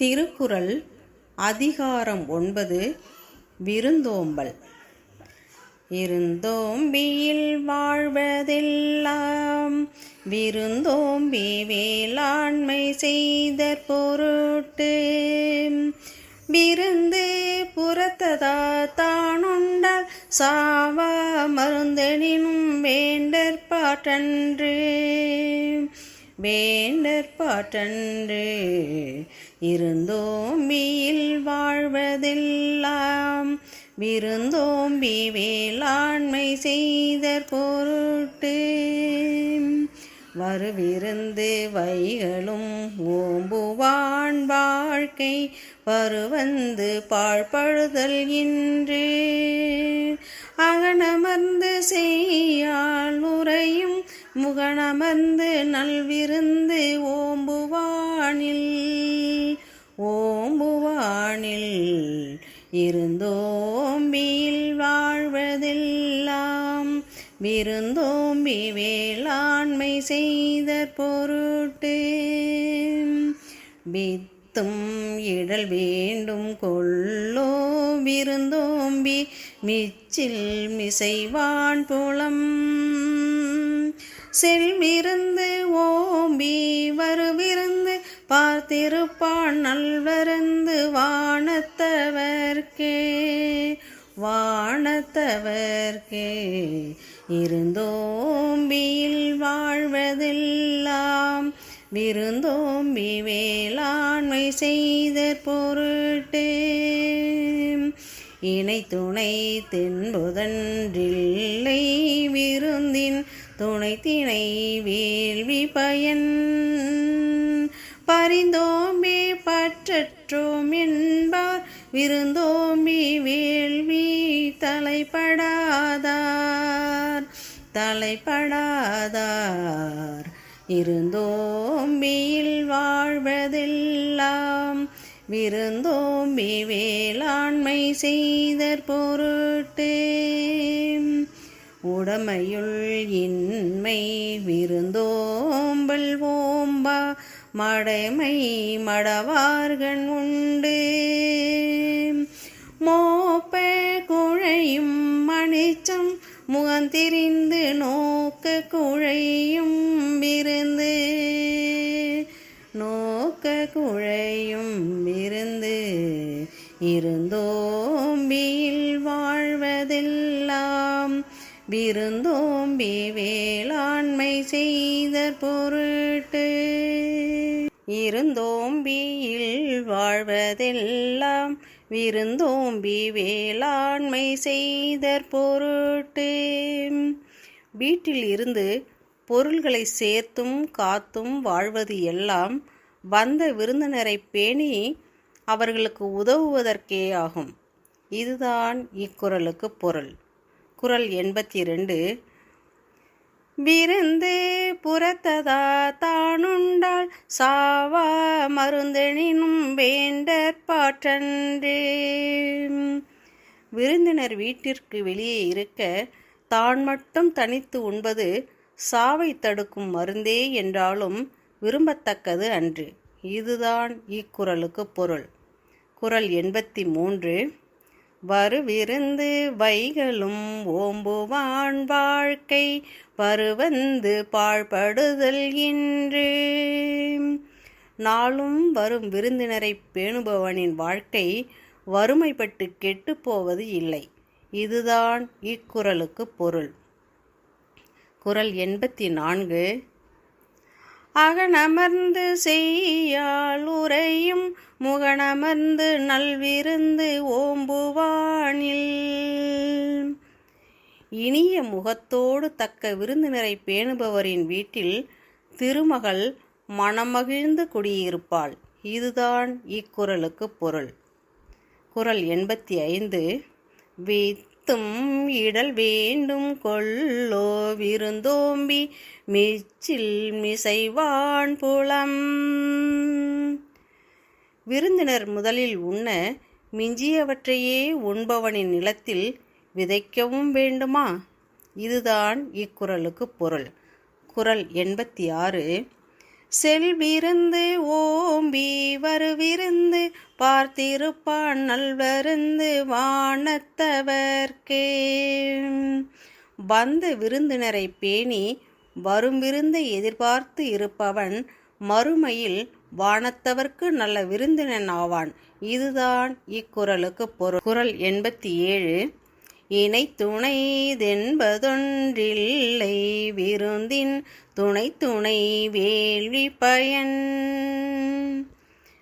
திருக்குறள் அதிகாரம் ஒன்பது விருந்தோம்பல். இருந்தோம்பியில் வாழ்வதெல்லாம் விருந்தோம்பி வேளாண்மை செய்த பொருட்டு விருந்து புறத்ததா தானுண்டால் சாவா மருந்தெனினும் வேண்டற்பாற்றன்று வேண்டற்பாற்றன்று இருந்தோம்பியில் வாழ்வதெல்லாம். விருந்தோம்பி வேளாண்மை செய்தற் பொருட்டு. வருவிருந்து வைகளும் ஓம்புவான் வாழ்க்கை. வருவந்து பாழ்பழுதல் இன்று. அகனமர்ந்து செய்யாள் உரையும் முகனமர்ந்து நல்விருந்து ஓம்புவானில் ஓம்புவானில் இருந்தோம்பியில் வாழ்வதெல்லாம் விருந்தோம்பி வேளாண்மை செய்த பொருட்டு வித்தும் இடல் வேண்டும் கொள்ளோ விருந்தோ மிச்சில் மிசைவான் புலம். செல்விருந்து ஓம்பி வருவிருந்து பார்த்திருப்பான் நல்வருந்து வானத்தவர்க்கே. வானத்தவர்க்கே. இருந்தோம்பியில் வாழ்வதெல்லாம் விருந்தோம்பி வேளாண்மை செய்த பொருட்டே. இணை துணை தென்புதன்றில்லை விருந்தின் துணை திணை வேள்வி பயன். பரிந்தோம்பி பற்றற்றோம் என்பார் விருந்தோம்பி வேள்வி தலைப்படாதார். தலைப்படாதார் இருந்தோம்பியில் வா விருந்தோம்பி வேளாண்மை செய்தற் பொருட்டு. உடமையுள் இன்மை விருந்தோம்பல் ஓம்பா மடைமை மடவார்கண் உண்டு. மோப்ப குழையும் மணிச்சம் முகந்திரிந்து நோக்க குழையும் இருந்தோம்பி வேளாண்மை செய்த பொருட்டு. இருந்தோம்பியில் வாழ்வதெல்லாம் விருந்தோம்பி வேளாண்மை செய்த பொருட்டு. வீட்டில் இருந்து பொருள்களை சேர்த்தும் காத்தும் வாழ்வது எல்லாம் வந்த விருந்தினரை பேணி அவர்களுக்கு உதவுவதற்கே ஆகும். இதுதான் இக்குறளுக்கு பொருள். குரல் எண்பத்தி ரெண்டு விருந்து புறத்ததா தானுண்டால் சாவா மருந்தெனினும் வேண்டற்பாற்றன்று விருந்தினர் வீட்டிற்கு வெளியே இருக்க தான் மட்டும் தனித்து உண்பது சாவை தடுக்கும் மருந்தே என்றாலும் விரும்பத்தக்கது அன்று. இதுதான் இக்குறளுக்கு பொருள். குரல் எண்பத்தி மூன்று வருவிருந்து வைகளும் ஓம்புவான் வாழ்க்கை வருவந்து பாழ்படுதல் இன்று. நாளும் வரும் விருந்தினரை பேணுபவனின் வாழ்க்கை வறுமைப்பட்டு கெட்டுப்போவது இல்லை. இதுதான் இக்குறளுக்கு பொருள். குறள் எண்பத்தி நான்கு அகனமர்ந்து செய்யால் உரையும் முகனமர்ந்து நல்விருந்து ஓம்புவானில். இனிய முகத்தோடு தக்க விருந்தினரை பேணுபவரின் வீட்டில் திருமகள் மனமகிழ்ந்து குடியிருப்பாள். இதுதான் இக்குறளுக்கு பொருள். குரல் எண்பத்தி ஐந்து வித்தும் இடல் வேண்டும் கொள்ளோ விருந்தோம்பி மிச்சில் மிசைவான் புலம். விருந்தினர் முதலில் உண்ண மிஞ்சியவற்றையே உண்பவனின் நிலத்தில் விதைக்கவும் வேண்டுமா? இதுதான் இக்குறளுக்கு பொருள். குரல் எண்பத்தி ஆறு. செல்விருந்து ஓம்பி வருவிருந்து பார்த்திருப்பான் நல்வருந்து வானத்தவர்க்கே. வந்த விருந்தினரை பேணி வரும் விருந்தை எதிர்பார்த்து இருப்பவன் மறுமையில் வானத்தவர்க்கு நல்ல விருந்தினன் ஆவான். இதுதான் இக்குறளுக்கு பொருள். குரல் எண்பத்தி ஏழு இணை துணைதென்பதொன்றில்லை விருந்தின் துணை துணை வேள்வி பயன்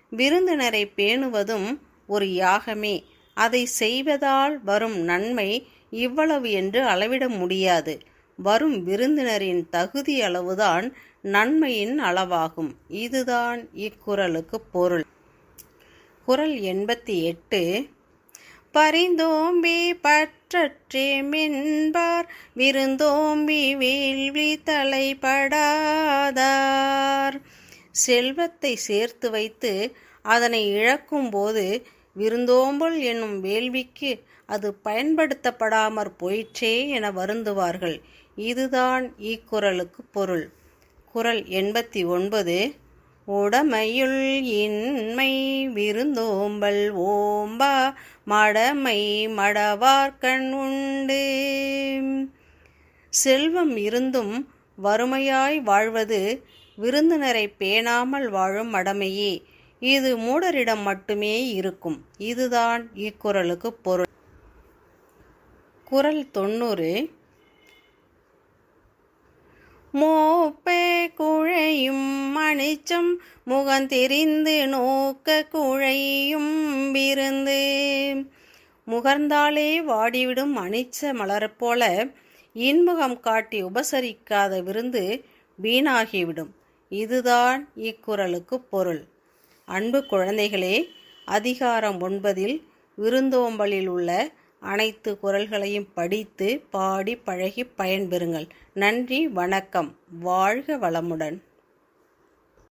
விருந்தினரை பேணுவதும் ஒரு யாகமே. அதை செய்வதால் வரும் நன்மை இவ்வளவு என்று அளவிட முடியாது. வரும் விருந்தினரின் தகுதி அளவுதான் நன்மையின் அளவாகும். இதுதான் இக்குறளுக்கு பொருள். குறள் எண்பத்தி எட்டு. பரிந்தோம்பி பட் மென்பார் விருந்தோம்பி வேள்வி தலைப்படாதார். செல்வத்தை சேர்த்து வைத்து அதனை இழக்கும்போது விருந்தோம்பல் என்னும் வேள்விக்கு அது பயன்படுத்தப்படாமற் போயிற்றே என வருந்துவார்கள். இதுதான் இக்குறளுக்கு பொருள். குறள் எண்பத்தி ஒன்பது உடமையுள் இன்மை விருந்தோம்பல் ஓம்பா மடமை மடவார்கண் உண்டு. செல்வம் இருந்தும் வறுமையாய் வாழ்வது விருந்தினரை பேணாமல் வாழும் மடமையே இது மூடரிடம் மட்டுமே இருக்கும். இதுதான் இக்குறளுக்கு பொருள். குறள் தொண்ணூறு மோப்பே குழையும் மணிச்சம் முகந்திரிந்து நோக்க குழையும் விருந்து. முகர்ந்தாலே வாடிவிடும் மணிச்ச மலரைப் போல இன்முகம் காட்டி உபசரிக்காத விருந்து வீணாகிவிடும். இதுதான் இக்குறளுக்கு பொருள். அன்பு குழந்தைகளே அதிகாரம் ஒன்பதில் விருந்தோம்பலில் உள்ள அனைத்து குரல்களையும் படித்து பாடி பழகி பயன்பெறுங்கள். நன்றி வணக்கம். வாழ்க வளமுடன்.